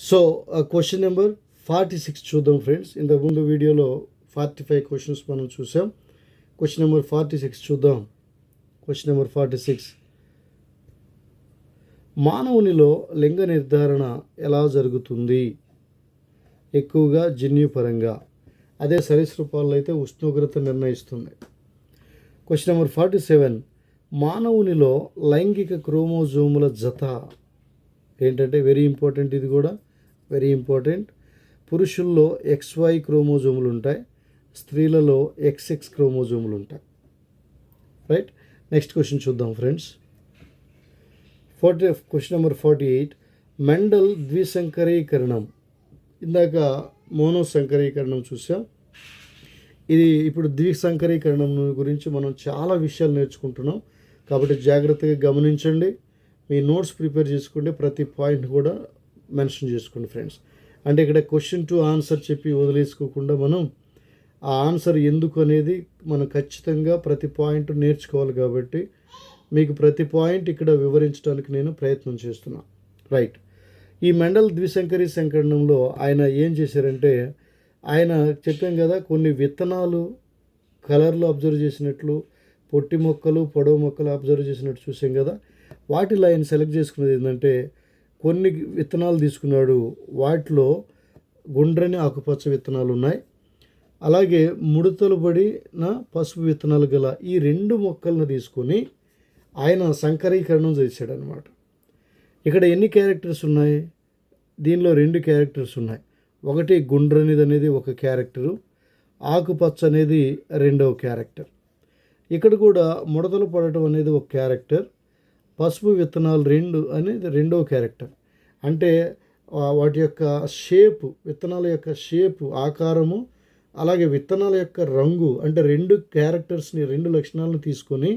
So question number forty six చూద్దాం friends ఇంతకుముందు వీడియోలో ఫార్టీ ఫైవ్ క్వశ్చన్స్ మనం చూసాం. క్వశ్చన్ నెంబర్ ఫార్టీ సిక్స్ చూద్దాం. క్వశ్చన్ నెంబర్ ఫార్టీ సిక్స్ మానవునిలో లింగ నిర్ధారణ ఎలా జరుగుతుంది? ఎక్కువగా జన్యుపరంగా. అదే సరీసృపాల్లో అయితే ఉష్ణోగ్రత నిర్ణయిస్తుంది. క్వశ్చన్ నెంబర్ ఫార్టీ సెవెన్ మానవునిలో లైంగిక క్రోమోజోముల జత ఏంటంటే వెరీ ఇంపార్టెంట్ ఇది కూడా వెరీ ఇంపార్టెంట్. పురుషుల్లో ఎక్స్వై క్రోమోజోములు ఉంటాయి స్త్రీలలో ఎక్స్ఎక్స్ క్రోమోజోములు ఉంటాయి. రైట్ నెక్స్ట్ క్వశ్చన్ చూద్దాం friends forty question number forty eight Mendel ద్విసంకరీకరణం. ఇందాక మోనోసంకరీకరణం చూసాం. ఇది ఇప్పుడు ద్విసంకరీకరణం గురించి మనం చాలా విషయాలు నేర్చుకుంటున్నాం. కాబట్టి జాగ్రత్తగా గమనించండి. మీ నోట్స్ ప్రిపేర్ చేసుకోండి ప్రతి పాయింట్ కూడా మెన్షన్ చేసుకోండి ఫ్రెండ్స్. అంటే ఇక్కడ క్వశ్చన్ టు ఆన్సర్ చెప్పి వదిలేసుకోకుండా మనం ఆ ఆన్సర్ ఎందుకు అనేది మనం ఖచ్చితంగా ప్రతి పాయింట్ నేర్చుకోవాలి కాబట్టి మీకు ప్రతి పాయింట్ ఇక్కడ వివరించడానికి నేను ప్రయత్నం చేస్తున్నా. రైట్ ఈ మెండల్ ద్విశంకరి సంకరణంలో ఆయన ఏం చేశారంటే ఆయన చెప్పాం కదా కొన్ని విత్తనాలు కలర్లు అబ్జర్వ్ చేసినట్లు పొట్టి మొక్కలు పొడవు మొక్కలు అబ్జర్వ్ చేసినట్టు చూసాం కదా. వాటిలో ఆయన సెలెక్ట్ చేసుకున్నది ఏంటంటే కొన్ని విత్తనాలు తీసుకున్నాడు. వాటిలో గుండ్రని ఆకుపచ్చ విత్తనాలు ఉన్నాయి. అలాగే ముడతలు పడిన పసుపు విత్తనాలు గల ఈ రెండు మొక్కలను తీసుకొని ఆయన సంకరీకరణం చేశాడనమాట ఇక్కడ ఎన్ని క్యారెక్టర్స్ ఉన్నాయి? దీనిలో రెండు క్యారెక్టర్స్ ఉన్నాయి. ఒకటి గుండ్రనిది అనేది ఒక క్యారెక్టరు ఆకుపచ్చ అనేది రెండవ క్యారెక్టర్. ఇక్కడ కూడా ముడతలు పడటం అనేది ఒక క్యారెక్టర్ పసుపు విత్తనాలు రెండు అనేది రెండవ క్యారెక్టర్. అంటే వాటి యొక్క షేపు విత్తనాల యొక్క షేపు ఆకారము అలాగే విత్తనాల యొక్క రంగు అంటే రెండు క్యారెక్టర్స్ని రెండు లక్షణాలను తీసుకొని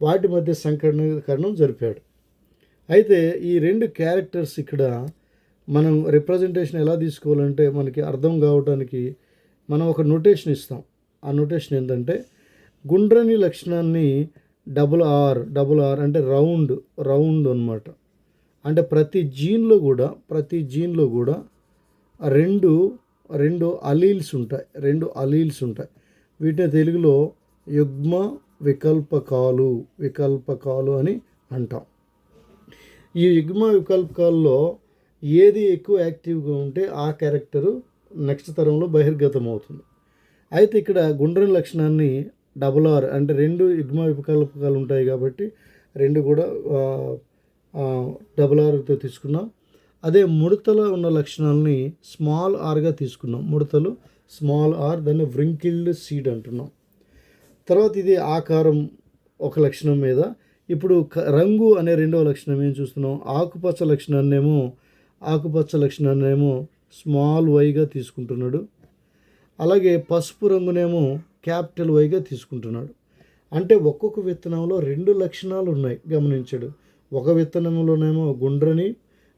వాటి మధ్య సంకరణీకరణం జరిపాడు. అయితే ఈ రెండు క్యారెక్టర్స్ ఇక్కడ మనం రిప్రజెంటేషన్ ఎలా తీసుకోవాలంటే మనకి అర్థం కావడానికి మనం ఒక నోటేషన్ ఇస్తాం. ఆ నోటేషన్ ఏంటంటే గుండ్రని లక్షణాన్ని డబుల్ ఆర్ డబుల్ ఆర్ అంటే రౌండ్ రౌండ్ అనమాట అంటే ప్రతి జీన్లో కూడా ప్రతి జీన్లో కూడా రెండు రెండు అలీల్స్ ఉంటాయి రెండు అలీల్స్ ఉంటాయి. వీటిని తెలుగులో యుగ్మ వికల్పకాలు వికల్పకాలు అని అంటాం. ఈ యుగ్మ వికల్పకాల్లో ఏది ఎక్కువ యాక్టివ్గా ఉంటే ఆ క్యారెక్టరు నెక్స్ట్ తరంలో బహిర్గతం అవుతుంది అయితే ఇక్కడ గుండ్రని లక్షణాన్ని డబుల్ ఆర్ అంటే రెండు యుగ్మ వికల్పకాలు ఉంటాయి కాబట్టి రెండు కూడా డబుల్ ఆర్తో తీసుకున్నాం. అదే ముడతలో ఉన్న లక్షణాలని స్మాల్ ఆర్గా తీసుకున్నాం. ముడతలు స్మాల్ ఆర్ దాన్ని వ్రింకిల్డ్ సీడ్ అంటున్నాం. తర్వాత ఇది ఆకారం ఒక లక్షణం మీద. ఇప్పుడు క- రంగు అనే రెండవ లక్షణం ఏం చూస్తున్నాం? ఆకుపచ్చ లక్షణాన్నేమో ఆకుపచ్చ లక్షణాన్నేమో స్మాల్ వైగా తీసుకుంటున్నాడు. అలాగే పసుపు రంగునేమో క్యాపిటల్ వైగా తీసుకుంటున్నాడు. అంటే ఒక్కొక్క విత్తనంలో రెండు లక్షణాలు ఉన్నాయి గమనించాడు. ఒక విత్తనంలోనేమో గుండ్రని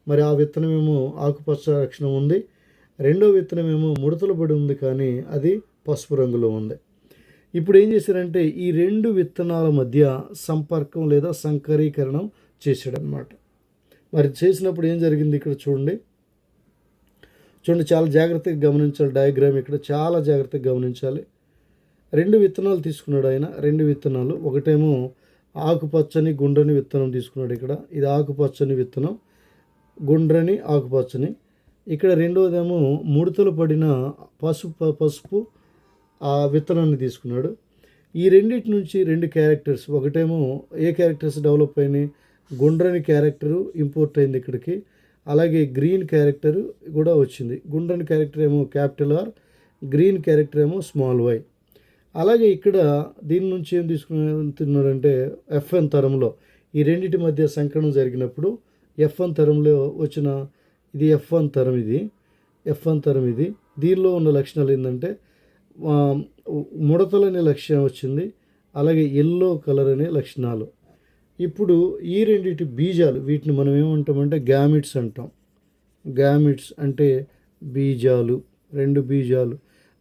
మరి ఆ విత్తనమేమో ఆకుపచ్చ లక్షణం ఉంది. రెండో విత్తనమేమో ముడతలు పడి ఉంది కానీ అది పసుపు రంగులో ఉంది. ఇప్పుడు ఏం చేశారంటే ఈ రెండు విత్తనాల మధ్య సంపర్కం లేదా సంకరీకరణం చేశాడనమాట మరి చేసినప్పుడు ఏం జరిగింది ఇక్కడ చూడండి. చూడండి చాలా జాగ్రత్తగా గమనించాలి. డయాగ్రామ్ ఇక్కడ చాలా జాగ్రత్తగా గమనించాలి. రెండు విత్తనాలు తీసుకున్నాడు ఆయన. రెండు విత్తనాలు. ఒకటేమో ఆకుపచ్చని గుండ్రని విత్తనం తీసుకున్నాడు ఇక్కడ. ఇది ఆకుపచ్చని విత్తనం. గుండ్రని ఆకుపచ్చని. ఇక్కడ రెండవదేమో ముడతలు పడిన పసుపు పసుపు ఆ విత్తనాన్ని తీసుకున్నాడు. ఈ రెండింటి నుంచి రెండు క్యారెక్టర్స్. ఒకటేమో ఏ క్యారెక్టర్స్ డెవలప్ అయినాయి? గుండ్రని క్యారెక్టరు ఇంపోర్ట్ అయింది ఇక్కడికి. అలాగే గ్రీన్ క్యారెక్టర్ కూడా వచ్చింది. గుండ్రని క్యారెక్టర్ ఏమో క్యాపిటల్ ఆర్ గ్రీన్ క్యారెక్టర్ ఏమో స్మాల్ వై. అలాగే ఇక్కడ దీని నుంచి ఏం తీసుకుంటున్నారంటే ఎఫ్ఎన్ తరంలో ఈ రెండింటి మధ్య సంకలనం జరిగినప్పుడు ఎఫ్ఎన్ తరంలో వచ్చిన ఇది ఎఫ్ఎన్ తరం ఇది ఎఫ్ఎన్ తరం ఇది. దీనిలో ఉన్న లక్షణాలు ఏంటంటే ముడతలనే ముడతలు అనే లక్షణం వచ్చింది అలాగే ఎల్లో కలర్ అనే లక్షణాలు. ఇప్పుడు ఈ రెండింటి బీజాలు వీటిని మనం ఏమంటామంటే గ్యామిట్స్ అంటాం. గ్యామిట్స్ అంటే బీజాలు రెండు బీజాలు.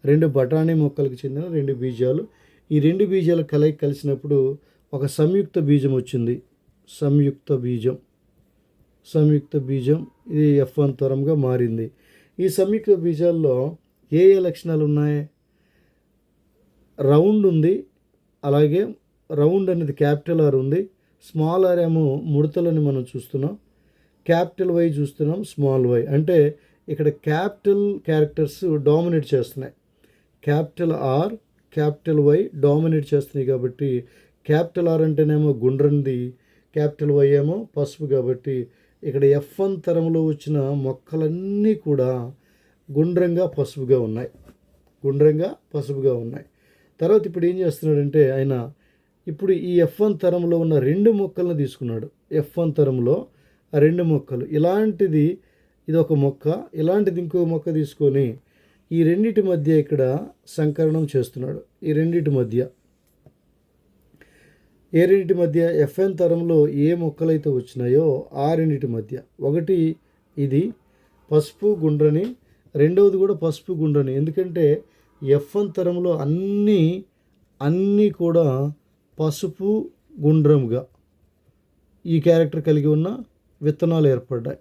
రెండు బఠానీ మొక్కలకు చెందిన రెండు బీజాలు. ఈ రెండు బీజాలు కలయిక కలిసినప్పుడు ఒక సంయుక్త బీజం వచ్చింది. సంయుక్త బీజం. సంయుక్త బీజం ఇది ఎఫ్ వన్ తరంగా మారింది. ఈ సంయుక్త బీజాల్లో ఏ ఏ లక్షణాలు ఉన్నాయి? రౌండ్ ఉంది. అలాగే రౌండ్ అనేది క్యాపిటల్ ఆర్ ఉంది. స్మాల్ ఆర్ ఏమో ముడతలని మనం చూస్తున్నాం. క్యాపిటల్ వై చూస్తున్నాం స్మాల్ వై. అంటే ఇక్కడ క్యాపిటల్ క్యారెక్టర్స్ డామినేట్ చేస్తున్నాయి. Capital R capital Y dominate చేస్తున్నాయి కాబట్టి క్యాపిటల్ ఆర్ అంటేనేమో గుండ్రంది క్యాపిటల్ వై ఏమో పసుపు కాబట్టి ఇక్కడ ఎఫ్ వన్ తరంలో వచ్చిన మొక్కలన్నీ కూడా గుండ్రంగా పసుపుగా ఉన్నాయి. గుండ్రంగా పసుపుగా ఉన్నాయి. తర్వాత ఇప్పుడు ఏం చేస్తున్నాడంటే ఆయన ఇప్పుడు ఈ ఎఫ్ వన్ తరంలో ఉన్న రెండు మొక్కలను తీసుకున్నాడు. ఎఫ్ వన్ తరంలో ఆ రెండు మొక్కలు. ఇలాంటిది ఇది ఒక మొక్క ఇలాంటిది ఇంకో మొక్క తీసుకొని ఈ రెండిటి మధ్య ఇక్కడ సంకరణం చేస్తున్నాడు. ఈ రెండిటి మధ్య. ఏ రెండిటి మధ్య? ఎఫ్ఎన్ తరంలో ఏ మొక్కలైతే వచ్చినాయో ఆ రెండిటి మధ్య. ఒకటి ఇది పసుపు గుండ్రని రెండవది కూడా పసుపు గుండ్రని. ఎందుకంటే ఎఫ్ఎన్ తరంలో అన్నీ అన్నీ కూడా పసుపు గుండ్రంగా ఈ క్యారెక్టర్ కలిగి ఉన్న విత్తనాలు ఏర్పడ్డాయి.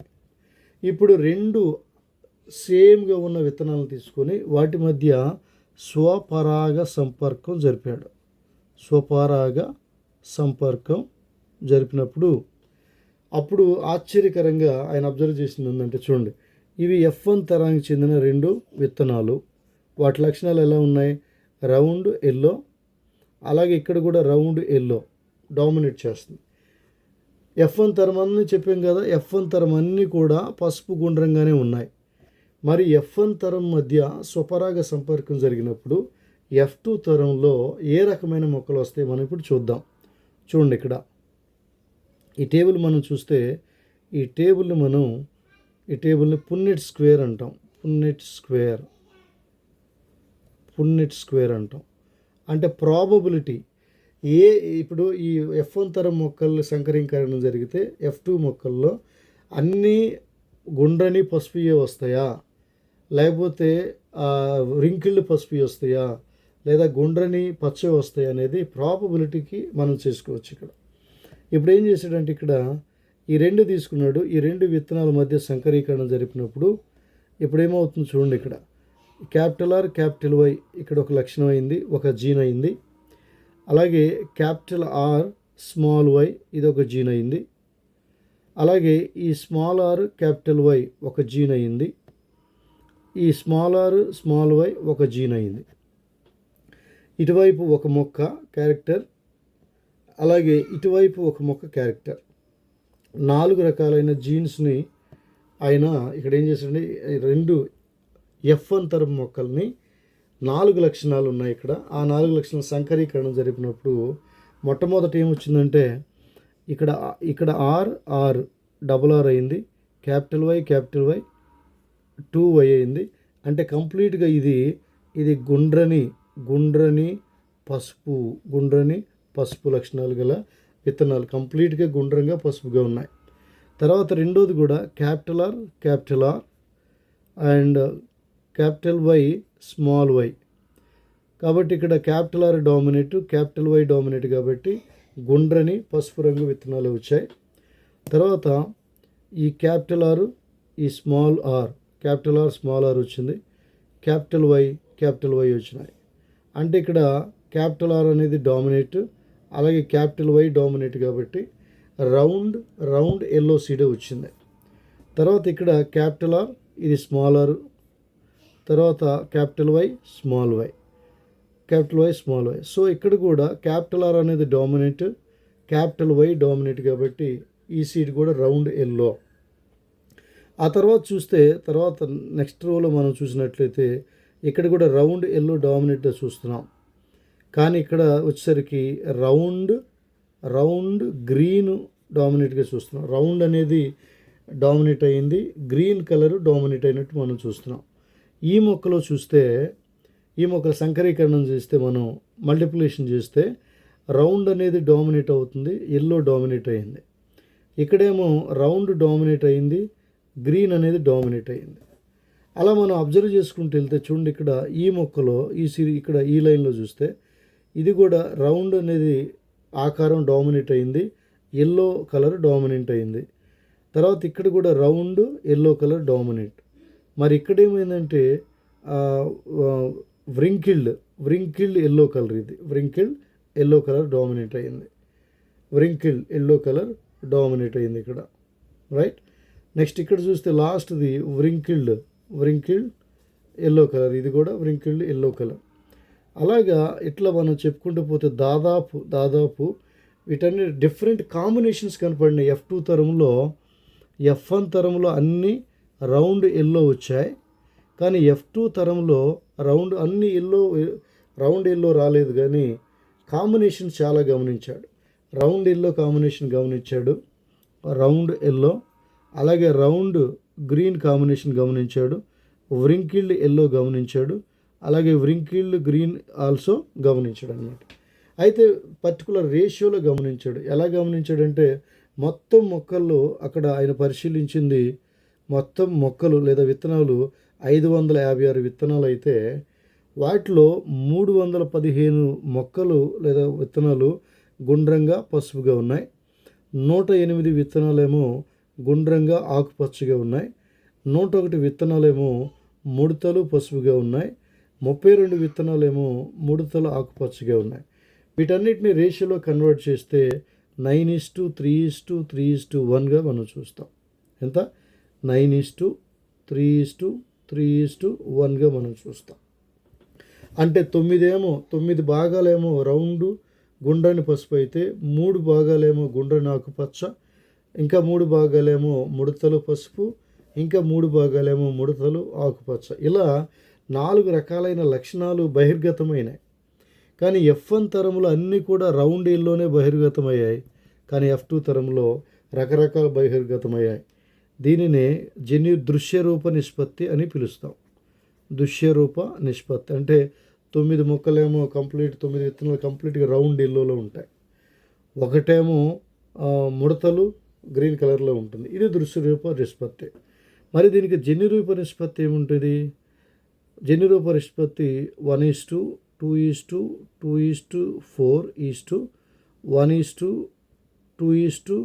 ఇప్పుడు రెండు సేమ్గా ఉన్న విత్తనాలను తీసుకొని వాటి మధ్య స్వపరాగ సంపర్కం జరిపాడు. స్వపరాగ సంపర్కం జరిపినప్పుడు అప్పుడు ఆశ్చర్యకరంగా ఆయన అబ్జర్వ్ చేసింది ఏంటంటే చూడండి ఇవి ఎఫ్ వన్ తరానికి చెందిన రెండు విత్తనాలు. వాటి లక్షణాలు ఎలా ఉన్నాయి? రౌండ్ ఎల్లో అలాగే ఇక్కడ కూడా రౌండ్ ఎల్లో డామినేట్ చేస్తుంది. ఎఫ్ వన్ తరం అన్నీ చెప్పాం కదా ఎఫ్ వన్ తరం అన్నీ కూడా పసుపు గుండ్రంగానే ఉన్నాయి. మరి ఎఫ్ వన్ తరం మధ్య స్వపరాగ సంపర్కం జరిగినప్పుడు ఎఫ్ టూ తరంలో ఏ రకమైన మొక్కలు వస్తాయి మనం ఇప్పుడు చూద్దాం. చూడండి ఇక్కడ. ఈ టేబుల్ మనం చూస్తే ఈ టేబుల్ని మనం ఈ టేబుల్ని పున్నెట్ స్క్వేర్ అంటాం. Punnett square. పున్నెట్ స్క్వేర్ అంటాం. అంటే ప్రాబబిలిటీ ఏ ఇప్పుడు ఈ ఎఫ్ వన్ తరం మొక్కలు సంకరీకరణ జరిగితే ఎఫ్ టూ మొక్కల్లో అన్నీ గుండ్రని పసుపుయే వస్తాయా? లేకపోతే రింకిళ్ళు పసుపు వస్తాయా? లేదా గుండ్రని పచ్చ వస్తాయి అనేది ప్రాబబిలిటీకి మనం చేసుకోవచ్చు ఇక్కడ. ఇప్పుడు ఏం చేశాడంటే ఇక్కడ ఈ రెండు తీసుకున్నాడు. ఈ రెండు విత్తనాల మధ్య సంకరీకరణ జరిపినప్పుడు ఇప్పుడు ఏమవుతుంది చూడండి ఇక్కడ. క్యాపిటల్ ఆర్ క్యాపిటల్ వై ఇక్కడ ఒక లక్షణం అయింది ఒక జీన్ అయింది. అలాగే క్యాపిటల్ ఆర్ స్మాల్ వై ఇది ఒక జీన్ అయింది. అలాగే ఈ స్మాల్ ఆర్ క్యాపిటల్ వై ఒక జీన్ అయింది. ఈ స్మాల్ ఆర్ స్మాల్ వై ఒక జీన్ అయింది. ఇటువైపు ఒక మొక్క క్యారెక్టర్ అలాగే ఇటువైపు ఒక మొక్క క్యారెక్టర్. నాలుగు రకాలైన జీన్స్ని ఆయన ఇక్కడ ఏం చేశాడంటే రెండు ఎఫ్ వన్ తరపు మొక్కల్ని నాలుగు లక్షణాలు ఉన్నాయి ఇక్కడ. ఆ నాలుగు లక్షణాల సంకరీకరణ జరిపినప్పుడు మొట్టమొదట ఏమొచ్చిందంటే ఇక్కడ ఇక్కడ ఆర్ ఆర్ డబుల్ ఆర్ అయింది. Capital Y capital Y two Y అయింది అంటే కంప్లీట్గా ఇది ఇది గుండ్రని గుండ్రని పసుపు గుండ్రని పసుపు లక్షణాలు గల విత్తనాలు. కంప్లీట్గా గుండ్రంగా పసుపుగా ఉన్నాయి. తర్వాత రెండోది కూడా capital R capital R and capital Y small Y. కాబట్టి ఇక్కడ capital R dominate capital Y dominate కాబట్టి గుండ్రని పసుపు రంగు విత్తనాలు వచ్చాయి. తర్వాత ఈ క్యాపిటల్ ఆర్ ఈ small R capital R small R వచ్చింది. క్యాపిటల్ వై క్యాపిటల్ వై వచ్చినాయి. అంటే ఇక్కడ క్యాపిటల్ ఆర్ అనేది డామినేట్ అలాగే క్యాపిటల్ వై డామినేట్ కాబట్టి రౌండ్ రౌండ్ ఎల్లో సీడే వచ్చింది. తర్వాత ఇక్కడ క్యాపిటల్ ఆర్ ఇది స్మాల్ ఆర్ తర్వాత capital Y small Y. Capital Y small Y. So ఇక్కడ కూడా క్యాపిటల్ ఆర్ అనేది డామినేట్ క్యాపిటల్ వై డామినేట్ కాబట్టి ఈ సీడ్ కూడా రౌండ్ ఎల్లో. ఆ తర్వాత చూస్తే తర్వాత నెక్స్ట్ రోలో మనం చూసినట్లయితే ఇక్కడ కూడా రౌండ్ ఎల్లో డామినేట్గా చూస్తున్నాం. కానీ ఇక్కడ వచ్చేసరికి రౌండ్ రౌండ్ గ్రీన్ డామినేట్గా చూస్తున్నాం. రౌండ్ అనేది డామినేట్ అయింది గ్రీన్ కలర్ డామినేట్ అయినట్టు మనం చూస్తున్నాం. ఈ మొక్కలో చూస్తే ఈ మొక్కల సంకరీకరణం చేస్తే మనం మల్టిప్లికేషన్ చేస్తే రౌండ్ అనేది డామినేట్ అవుతుంది ఎల్లో డామినేట్ అయింది. ఇక్కడేమో రౌండ్ డామినేట్ అయింది గ్రీన్ అనేది డామినేట్ అయింది అలా మనం అబ్జర్వ్ చేసుకుంటూ వెళ్తే చూడండి ఇక్కడ ఈ మొక్కలో ఈ సిరి ఇక్కడ ఈ లైన్లో చూస్తే ఇది కూడా రౌండ్ అనేది ఆకారం డామినేట్ అయింది ఎల్లో కలర్ డామినెంట్ అయింది తర్వాత ఇక్కడ కూడా రౌండ్ ఎల్లో కలర్ డామినేట్. మరి ఇక్కడ ఏమైందంటే వ్రింకిల్డ్ వ్రింకిల్డ్ ఎల్లో కలర్ ఇది. వ్రింకిల్డ్ ఎల్లో కలర్ డామినేట్ అయింది వ్రింకిల్డ్ ఎల్లో కలర్ డామినేట్ అయింది ఇక్కడ. రైట్? నెక్స్ట్ ఇక్కడ చూస్తే లాస్ట్ది వ్రింకిల్డ్ వ్రింకిల్డ్ ఎల్లో కలర్ ఇది కూడా వ్రింకిల్డ్ ఎల్లో కలర్ అలాగా ఇట్లా మనం చెప్పుకుంటూ పోతే దాదాపు దాదాపు వీటన్ని డిఫరెంట్ కాంబినేషన్స్ కనపడినాయి. ఎఫ్ టూ తరంలో ఎఫ్ వన్ తరంలో అన్నీ రౌండ్ ఎల్లో వచ్చాయి. కానీ ఎఫ్ టూ తరంలో రౌండ్ అన్ని ఎల్లో రౌండ్ ఎల్లో రాలేదు కానీ కాంబినేషన్ చాలా గమనించాడు. రౌండ్ ఎల్లో కాంబినేషన్ గమనించాడు. రౌండ్ ఎల్లో అలాగే రౌండ్ గ్రీన్ కాంబినేషన్ గమనించాడు. వ్రింకిల్డ్ ఎల్లో గమనించాడు. అలాగే వ్రింకిల్డ్ గ్రీన్ ఆల్సో గమనించాడు అనమాట అయితే పర్టికులర్ రేషియోలో గమనించాడు. ఎలా గమనించాడంటే మొత్తం మొక్కల్లో అక్కడ ఆయన పరిశీలించింది మొత్తం మొక్కలు లేదా విత్తనాలు ఐదు వందల యాభై ఆరు విత్తనాలు అయితే వాటిలో మూడు వందల పదిహేను మొక్కలు లేదా విత్తనాలు గుండ్రంగా పసుపుగా ఉన్నాయి. నూట ఎనిమిది విత్తనాలేమో గుండ్రంగా ఆకుపచ్చగా ఉన్నాయి. నూట ఒకటి విత్తనాలేమో ముడతలు పసుపుగా ఉన్నాయి. ముప్పై రెండు విత్తనాలేమో ముడతలు ఆకుపచ్చగా ఉన్నాయి. వీటన్నిటిని రేషియోలో కన్వర్ట్ చేస్తే nine is to three is to three is to వన్గా మనం చూస్తాం. ఎంత? Nine is to three is to three is to వన్గా మనం చూస్తాం. అంటే తొమ్మిదేమో తొమ్మిది భాగాలేమో రౌండ్ గుండ్రని పసుపు అయితే మూడు భాగాలేమో గుండ్రని ఆకుపచ్చ ఇంకా మూడు భాగాలేమో ముడతలు పసుపు ఇంకా మూడు భాగాలేమో ముడతలు ఆకుపచ్చ. ఇలా నాలుగు రకాలైన లక్షణాలు బహిర్గతమైనాయి. కానీ ఎఫ్ వన్ తరంలో అన్నీ కూడా రౌండ్ ఇల్లోనే బహిర్గతమయ్యాయి. కానీ ఎఫ్ టూ తరంలో రకరకాల బహిర్గతమయ్యాయి. దీనినే జన్యు దృశ్యరూప నిష్పత్తి అని పిలుస్తాం. దృశ్యరూప నిష్పత్తి అంటే తొమ్మిది మొక్కలేమో కంప్లీట్ తొమ్మిది విత్తనాలు కంప్లీట్గా రౌండ్ ఇల్లులో ఉంటాయి. ఒకటేమో ముడతలు గ్రీన్ కలర్లో ఉంటుంది ఇది దృశ్యరూప నిష్పత్తి మరి దీనికి జన్యురూప నిష్పత్తి ఏముంటుంది జన్యురూప నిష్పత్తి one is to two is to two is to four is to one is to two is to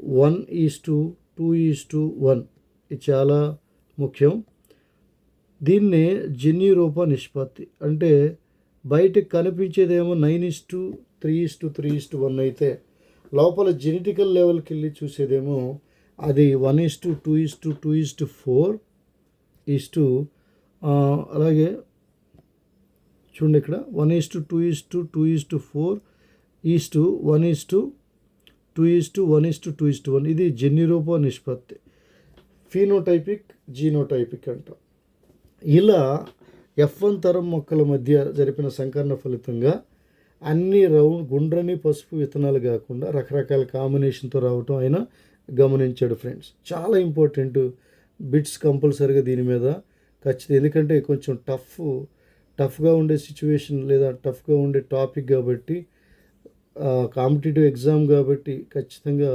one is to two is to one ఇది చాలా ముఖ్యం దీన్నే జన్యురూప నిష్పత్తి అంటే బయటకు కనిపించేదేమో nine is to three is to three is to one అయితే లోపల జెనెటికల్ లెవెల్కి వెళ్ళి చూసేదేమో అది one is to two is to two is to four is to అలాగే చూడండి ఇక్కడ one is to two is to two is to four is to one is to two is to one is to two is to one ఇది జన్యురూప నిష్పత్తి phenotypic genotypic అంటాం ఇలా F one తరం మొక్కల మధ్య జరిపిన సంకలన ఫలితంగా అన్ని రౌండ్ గుండ్రని పసుపు విత్తనాలు కాకుండా రకరకాల కాంబినేషన్తో రావటం ఆయన గమనించాడు ఫ్రెండ్స్. చాలా ఇంపార్టెంట్ బిట్స్ కంపల్సరీగా దీని మీద ఖచ్చితంగా ఎందుకంటే కొంచెం టఫ్ టఫ్గా ఉండే సిచ్యువేషన్ లేదా టఫ్గా ఉండే టాపిక్ కాబట్టి కాంపిటేటివ్ ఎగ్జామ్ కాబట్టి ఖచ్చితంగా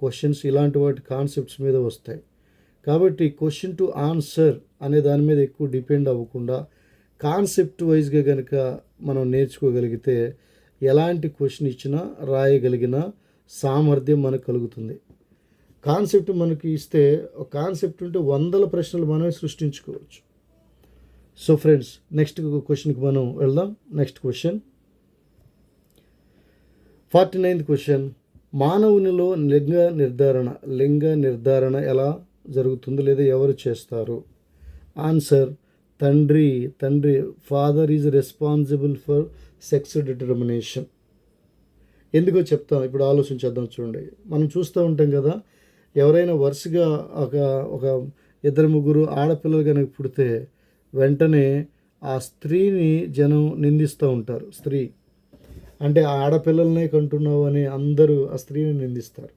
క్వశ్చన్స్ ఇలాంటి వాటి కాన్సెప్ట్స్ మీద వస్తాయి. కాబట్టి క్వశ్చన్ టు ఆన్సర్ అనే దాని మీద ఎక్కువ డిపెండ్ అవ్వకుండా కాన్సెప్ట్ వైజ్గా కనుక మనం నేర్చుకోగలిగితే ఎలాంటి క్వశ్చన్ ఇచ్చినా రాయగలిగిన సామర్థ్యం మనకు కలుగుతుంది. కాన్సెప్ట్ మనకి ఇస్తే ఒక కాన్సెప్ట్ ఉంటే వందల ప్రశ్నలు మనమే సృష్టించుకోవచ్చు. సో ఫ్రెండ్స్ నెక్స్ట్ క్వశ్చన్కి మనం వెళ్దాం. Next question forty ninth question మానవునిలో లింగ నిర్ధారణ లింగ నిర్ధారణ ఎలా జరుగుతుంది లేదా ఎవరు చేస్తారు? ఆన్సర్ తండ్రి తండ్రి father is responsible for sex determination ఎందుకో చెప్తాం ఇప్పుడు ఆలోచించేద్దాం చూడండి. మనం చూస్తూ ఉంటాం కదా ఎవరైనా వరుసగా ఒక ఒక ఇద్దరు ముగ్గురు ఆడపిల్లలు కనుక పుడితే వెంటనే ఆ స్త్రీని జనం నిందిస్తూ ఉంటారు స్త్రీ. అంటే ఆ ఆడపిల్లలనే కంటున్నావు అని అందరూ ఆ స్త్రీని నిందిస్తారు.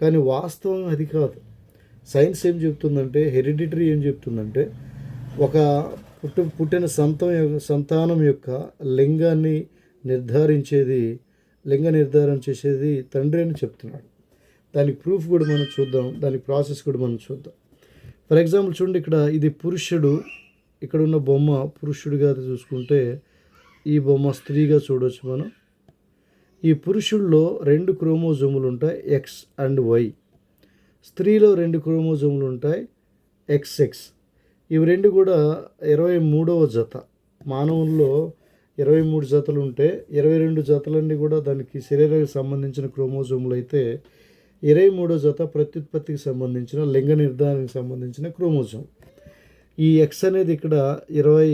కానీ వాస్తవం అది కాదు. సైన్స్ ఏం చెప్తుందంటే హెరిడిటరీ ఏం చెప్తుందంటే ఒక పుట్టు పుట్టిన సంతం యొక్క సంతానం యొక్క లింగాన్ని నిర్ధారించేది లింగ నిర్ధారణ చేసేది తండ్రి అని చెప్తున్నాడు. దానికి ప్రూఫ్ కూడా మనం చూద్దాం దాని ప్రాసెస్ కూడా మనం చూద్దాం. ఫర్ ఎగ్జాంపుల్ చూడండి ఇక్కడ ఇది పురుషుడు ఇక్కడ ఉన్న బొమ్మ పురుషుడిగా చూసుకుంటే ఈ బొమ్మ స్త్రీగా చూడవచ్చు మనం. ఈ పురుషుల్లో రెండు క్రోమోజోములు ఉంటాయి ఎక్స్ అండ్ వై. స్త్రీలో రెండు క్రోమోజోములు ఉంటాయి ఎక్స్ ఎక్స్. ఇవి రెండు కూడా ఇరవై మూడవ జత. మానవుల్లో ఇరవై మూడు జతలు ఉంటే ఇరవై రెండు జతలన్నీ కూడా దానికి శరీరానికి సంబంధించిన క్రోమోజోములు అయితే ఇరవై మూడో జత ప్రత్యుత్పత్తికి సంబంధించిన లింగ నిర్ధారణకు సంబంధించిన క్రోమోజోమ్. ఈ ఎక్స్ అనేది ఇక్కడ ఇరవై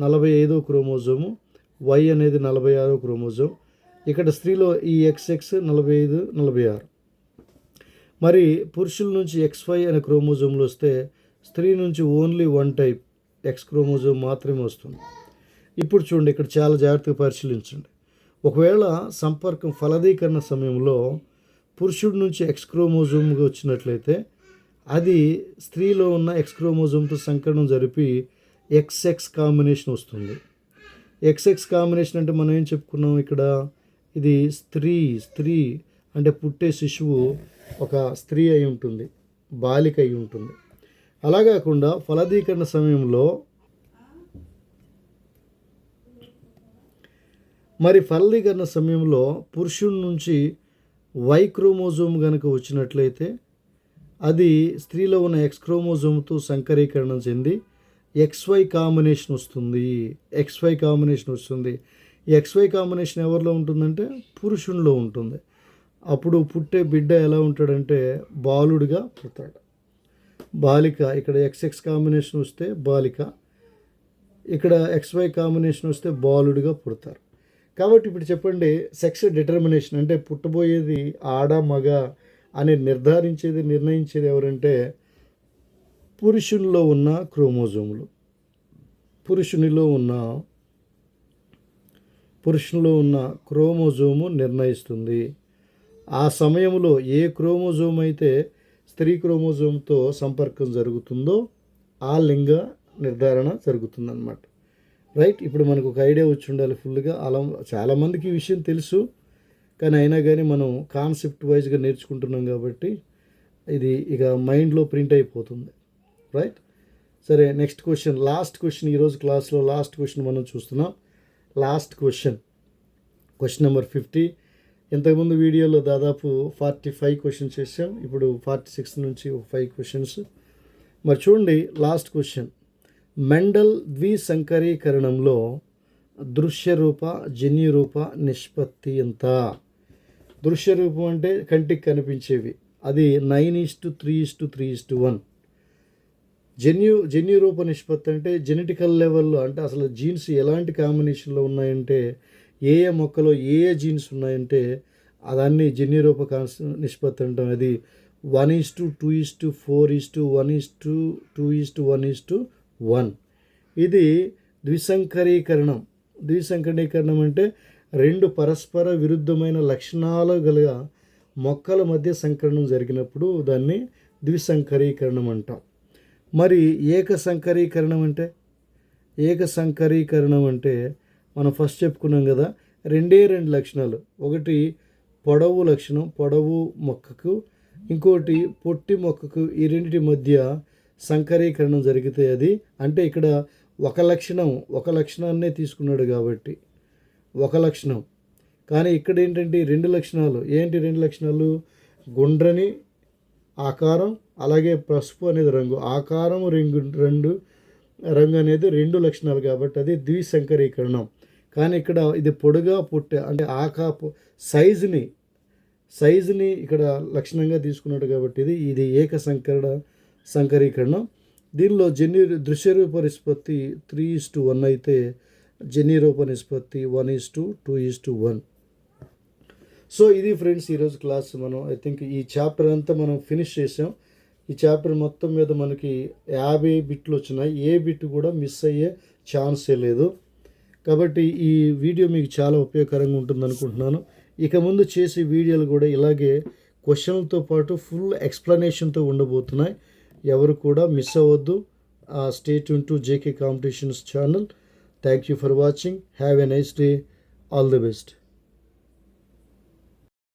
నలభై ఐదో క్రోమోజోము వై అనేది నలభై ఆరో క్రోమోజోమ్. ఇక్కడ స్త్రీలో ఈ ఎక్స్ ఎక్స్ నలభై ఐదు నలభై ఆరు. మరి పురుషుల నుంచి ఎక్స్ ఫైవ్ అనే క్రోమోజోమ్లు వస్తే స్త్రీ నుంచి only one type X chromosome మాత్రమే వస్తుంది. ఇప్పుడు చూడండి ఇక్కడ చాలా జాగ్రత్తగా పరిశీలించండి. ఒకవేళ సంపర్కం ఫలదీకరణ సమయంలో పురుషుడి నుంచి ఎక్స్ క్రోమోజోమ్గా వచ్చినట్లయితే అది స్త్రీలో ఉన్న ఎక్స్ క్రోమోజోమ్తో సంకరణం జరిపి ఎక్స్ఎక్స్ కాంబినేషన్ వస్తుంది. ఎక్స్ఎక్స్ కాంబినేషన్ అంటే మనం ఏం చెప్పుకున్నాం ఇక్కడ? ఇది స్త్రీ స్త్రీ అంటే పుట్టే శిశువు ఒక స్త్రీ అయి ఉంటుంది బాలిక అయి ఉంటుంది. అలా కాకుండా ఫలదీకరణ సమయంలో మరి ఫలదీకరణ సమయంలో పురుషుడి నుంచి వై క్రోమోజోమ్ కనుక వచ్చినట్లయితే అది స్త్రీలో ఉన్న ఎక్స్ క్రోమోజోమ్తో సంకరీకరణం చెంది ఎక్స్వై కాంబినేషన్ వస్తుంది. ఎక్స్వై కాంబినేషన్ వస్తుంది. ఎక్స్వై కాంబినేషన్ ఎవరిలో ఉంటుందంటే పురుషునిలో ఉంటుంది. అప్పుడు పుట్టే బిడ్డ ఎలా ఉంటాడంటే బాలుడిగా పుడతాడు. బాలిక ఇక్కడ ఎక్స్ఎక్స్ కాంబినేషన్ వస్తే బాలిక ఇక్కడ ఎక్స్వై కాంబినేషన్ వస్తే బాలుడిగా పుడతారు. కాబట్టి ఇప్పుడు చెప్పండి సెక్స్ డిటర్మినేషన్ అంటే పుట్టబోయేది ఆడ మగ అని నిర్ధారించేది నిర్ణయించేది ఎవరంటే పురుషునిలో ఉన్న క్రోమోజోములు. పురుషునిలో ఉన్న పురుషునిలో ఉన్న క్రోమోజోము నిర్ణయిస్తుంది. ఆ సమయంలో ఏ క్రోమోజోమ్ అయితే స్త్రీ క్రోమోజోమ్తో సంపర్కం జరుగుతుందో ఆ లింగ నిర్ధారణ జరుగుతుందన్నమాట. రైట్? ఇప్పుడు మనకు ఒక ఐడియా వచ్చి ఉండాలి ఫుల్గా. అలా చాలామందికి ఈ విషయం తెలుసు. కానీ అయినా కానీ మనం కాన్సెప్ట్ వైజ్గా నేర్చుకుంటున్నాం కాబట్టి ఇది ఇక మైండ్లో ప్రింట్ అయిపోతుంది. రైట్? సరే నెక్స్ట్ క్వశ్చన్. లాస్ట్ క్వశ్చన్ ఈరోజు క్లాస్లో లాస్ట్ క్వశ్చన్ మనం చూస్తున్నాం. Last question. Question number fifty. ఇంతకుముందు వీడియోలో దాదాపు ఫార్టీ ఫైవ్ క్వశ్చన్స్ చేసాం ఇప్పుడు ఫార్టీ సిక్స్ నుంచి ఒక ఫైవ్ క్వశ్చన్స్. మరి చూడండి లాస్ట్ క్వశ్చన్. మెండల్ ద్విసంకరీకరణంలో దృశ్యరూప జన్యురూప నిష్పత్తి ఎంత? దృశ్యరూపం అంటే కంటికి కనిపించేవి. అది nine is to three is to three is to one. జన్యు జన్యురూప నిష్పత్తి అంటే జెనెటికల్ లెవెల్లో అంటే అసలు జీన్స్ ఎలాంటి కాంబినేషన్లో ఉన్నాయంటే ఏ ఏ మొక్కలో ఏ ఏ జీన్స్ ఉన్నాయంటే దాన్ని జన్యురూప కాన్స్ నిష్పత్తి అంటాం. అది one is to two is to four is to one is to two is to one is to one ఇది ద్విసంకరీకరణం. ద్విసంకరీకరణం అంటే రెండు పరస్పర విరుద్ధమైన లక్షణాలు గల మొక్కల మధ్య సంకరణం జరిగినప్పుడు దాన్ని ద్విసంకరీకరణం అంటాం. మరి ఏక సంకరీకరణం అంటే? ఏక సంకరీకరణం అంటే మనం ఫస్ట్ చెప్పుకున్నాం కదా రెండే రెండు లక్షణాలు. ఒకటి పొడవు లక్షణం పొడవు మొక్కకు. ఇంకోటి పొట్టి మొక్కకు ఈ రెండింటి మధ్య సంకరీకరణం జరిగితే అది అంటే ఇక్కడ ఒక లక్షణం ఒక లక్షణాన్నే తీసుకున్నాడు కాబట్టి. ఒక లక్షణం. కానీ ఇక్కడ ఏంటంటే రెండు లక్షణాలు. ఏంటి రెండు లక్షణాలు? గుండ్రని ఆకారం అలాగే పసుపు అనేది రంగు. ఆకారం రింగు రెండు రంగు అనేది రెండు లక్షణాలు కాబట్టి అది ద్విసంకరీకరణం. కానీ ఇక్కడ ఇది పొడుగా పుట్టే అంటే ఆకా సైజుని సైజుని ఇక్కడ లక్షణంగా తీసుకున్నాడు కాబట్టి ఇది ఇది ఏక సంకరణ సంకరీకరణం. దీనిలో జన్యు దృశ్యరూప నిష్పత్తి త్రీ ఈస్ టు వన్ అయితే జన్యురూప నిష్పత్తి one is to two is to one so ఇది ఫ్రెండ్స్ ఈరోజు క్లాస్ మనం ఐ థింక్ ఈ చాప్టర్ అంతా మనం ఫినిష్ చేసాం. ఈ చాప్టర్ మొత్తం మీద మనకి యాభై బిట్లు వచ్చినాయి. ఏ బిట్ కూడా మిస్ అయ్యే ఛాన్సే లేదు. కాబట్టి ఈ వీడియో మీకు చాలా ఉపయోగకరంగా ఉంటుంది అనుకుంటున్నాను ఇక ముందు చేసే వీడియోలు కూడా ఇలాగే క్వశ్చన్లతో పాటు ఫుల్ ఎక్స్ప్లెనేషన్తో ఉండబోతున్నాయి. ఎవరు కూడా మిస్ అవ్వద్దు. State to JK competitions channel thank you for watching have a nice day all the best